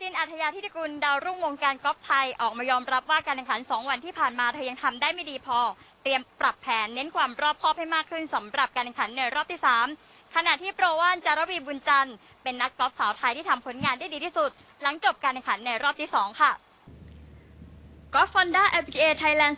จินอัธยาธิติกุลดาวรุ่งวงการกอล์ฟไทยออกมายอมรับว่าการแข่งขัน 2 วันที่ผ่านมาเธอยังทำได้ไม่ดีพอ เตรียมปรับแผนเน้นความรอบคอบให้มากขึ้นสำหรับการแข่งขันในรอบที่ 3 ขณะที่โปรว่านจารวีบุญจันทร์เป็นนักกอล์ฟสาวไทยที่ทำผลงานได้ดีที่สุด หลังจบการแข่งขันในรอบที่ 2 ค่ะกอล์ฟฟอนด้า LPGA Thailand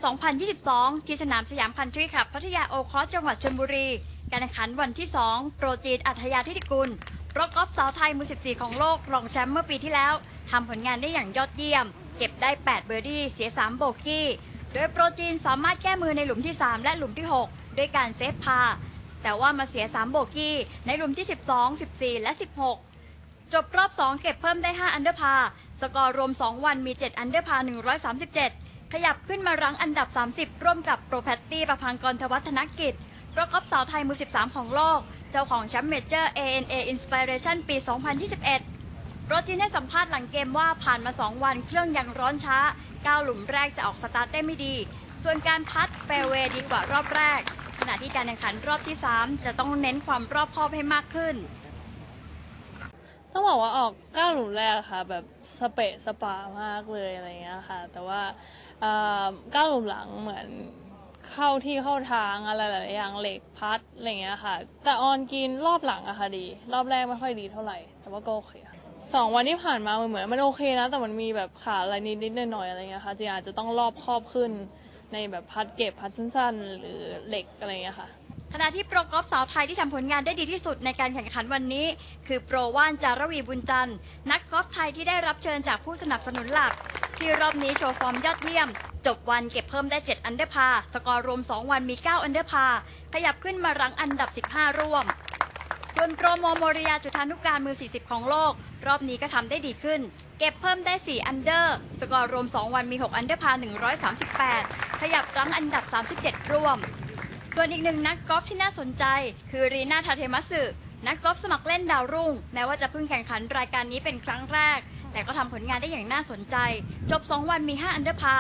2022 ที่สนามสยามคันทรีคลับพัทยาโอคอสจังหวัดชลบุรี การแข่งขันวันที่ 2 โปรจีนอัธยาธิติกุล รกอล์ฟสาวไทยมือ 14 ของโลก รองแชมป์เมื่อปีที่แล้วทำผลงานได้อย่างยอดเยี่ยม เก็บได้ 8 เบอร์ดี้เสีย 3 โบกี้ โดยโปรจีนสามารถแก้มือในหลุมที่ 3 และหลุมที่ 6 ด้วยการเซฟพา แต่ว่ามาเสีย 3 โบกี้ ในหลุมที่ 12 14 และ 16 จบรอบ 2 เก็บเพิ่มได้ 5 อันเดอร์พา สกอร์รวม 2 วันมี 7 อันเดอร์พา 137 ขยับขึ้นมารั้งอันดับ 30 ร่วมกับโปรแพตตี้ประพังกรทวัฒนกิจรกอล์ฟสาวไทยมือ 13 ของโลก เจ้าของแชมป์เมเจอร์ ANA Inspiration ปี 2021 โรจินให้สัมภาษณ์หลังเกมว่าผ่านมา 2 วันเครื่องยังร้อนช้า 9 หลุมแรกจะออกสตาร์ทได้ไม่ดี ส่วนการพัดแฟร์เวดีกว่ารอบแรก ขณะที่การแข่งขันรอบที่ 3 จะต้องเน้นความรอบคอบให้มากขึ้น ต้องบอกว่าออกก้าวหลุมแรกค่ะ แบบสเปะสปามากเลยอะไรเงี้ยค่ะ แต่ว่าเก้าวหลุมหลังเหมือน เข้าที่เข้าทางอะไรหลายๆอย่างเหล็กพัดอะไรเงี้ยค่ะ แต่ออนกินรอบหลังอะค่ะดี รอบแรกไม่ค่อยดีเท่าไหร่ แต่ว่าก็โอเคค่ะสองวันที่ผ่านมาเหมือนมันโอเคนะ แต่มันมีแบบขาอะไรนิดนิดหน่อยๆอะไรเงี้ยค่ะจีอาจจะต้องรอบครอบขึ้นในแบบพัดเก็บพัดสั้นๆ หรือเหล็กอะไรเงี้ยค่ะขณะที่โปรกอล์ฟสาวไทยที่ทำผลงานได้ดีที่สุดในการแข่งขันวันนี้ คือโปรว่านจารวีบุญจันทร์นักกอล์ฟไทยที่ได้รับเชิญจากผู้สนับสนุนหลัก ที่รอบนี้โชว์ฟอร์มยอดเยี่ยม จบวันเก็บเพิ่มได้ 7 อันเดอร์พา สกอร์รวม 2 วันมี 9 อันเดอร์พา ขยับขึ้นมารั้งอันดับ 15 ร่วม ส่วนโปรโมโมริยาจุธานุการมือ 40 ของโลก รอบนี้ก็ทำได้ดีขึ้น เก็บเพิ่มได้ 4 อันเดอร์ สกอร์รวม 2 วันมี 6 อันเดอร์พา 138 ขยับรั้งอันดับ 37 ร่วม ส่วนอีกหนึ่งนักกอล์ฟที่น่าสนใจ คือรีนาทาเทมัสึนักกอล์ฟสมัครเล่นดาวรุ่ง แม้ว่าจะเพิ่งแข่งขันรายการนี้เป็นครั้งแรก แต่ก็ทำผลงานได้อย่างน่าสนใจ จบ 2 วันมี 5 อันเดอร์พา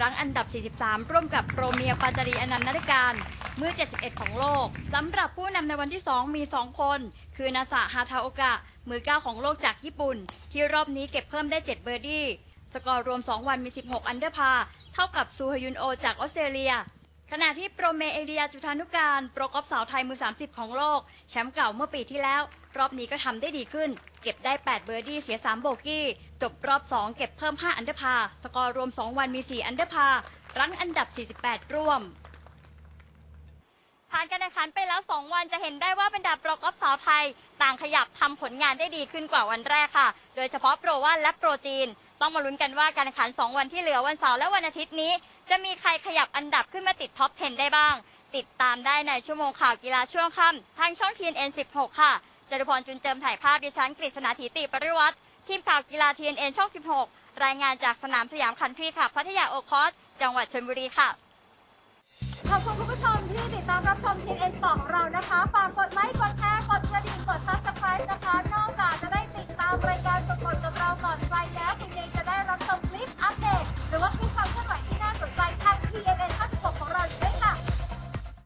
รั้งอันดับ 43 ร่วมกับโปรเมียปาจารีอนันต์นาฬิการมือ71 ของโลกสำหรับผู้นำในวันที่ 2 มี 2 คน คือนาซาฮาทาโอกะ มือ 9 ของโลกจากญี่ปุ่น ที่รอบนี้เก็บเพิ่มได้ 7 เบอร์ดี้ สกอร์รวม 2 วันมี 16 อันเดอร์พา เท่ากับซูฮยุนโอจากออสเตรเลีย ขณะที่โปรเมเอเดียจุธานุการโปรกอล์ฟสาวไทยมือ 30 ของโลก แชมป์เก่าเมื่อปีที่แล้ว รอบนี้ก็ทำได้ดีขึ้น เก็บได้ 8 เบอร์ดี้เสีย 3 โบกี้ จบรอบ 2 เก็บเพิ่ม 5 อันเดอร์พา สกอร์รวม 2 วันมี 4 อันเดอร์พา รั้งอันดับ 48 ร่วม ผ่านการแข่งขันไปแล้ว 2 วันจะเห็นได้ว่าบรรดาโปรกอล์ฟสาวไทย ต่างขยับทำผลงานได้ดีขึ้นกว่าวันแรกค่ะ โดยเฉพาะโปรวันและโปรจีน ต้องมาลุ้นกันว่าการแข่งขัน 2 วันที่เหลือวันเสาร์และวันอาทิตย์นี้ จะมีใครขยับอันดับขึ้นมาติดท็อป 10 ได้บ้าง ติดตามได้ในชั่วโมงข่าวกีฬาช่วงค่ำทางช่อง TNN 16 ค่ะจตุพรจุนเจิมถ่ายภาพดิฉันกฤษณาถีติปริวัติทีมข่าวกีฬา TNN ช่อง 16 รายงานจากสนามสยามคันทรีคลับพัทยาโอคอสจังหวัดชลบุรีค่ะขอบคุณคุณผู้ชมที่ติดตามรับชม TNN ของเรานะคะฝากกด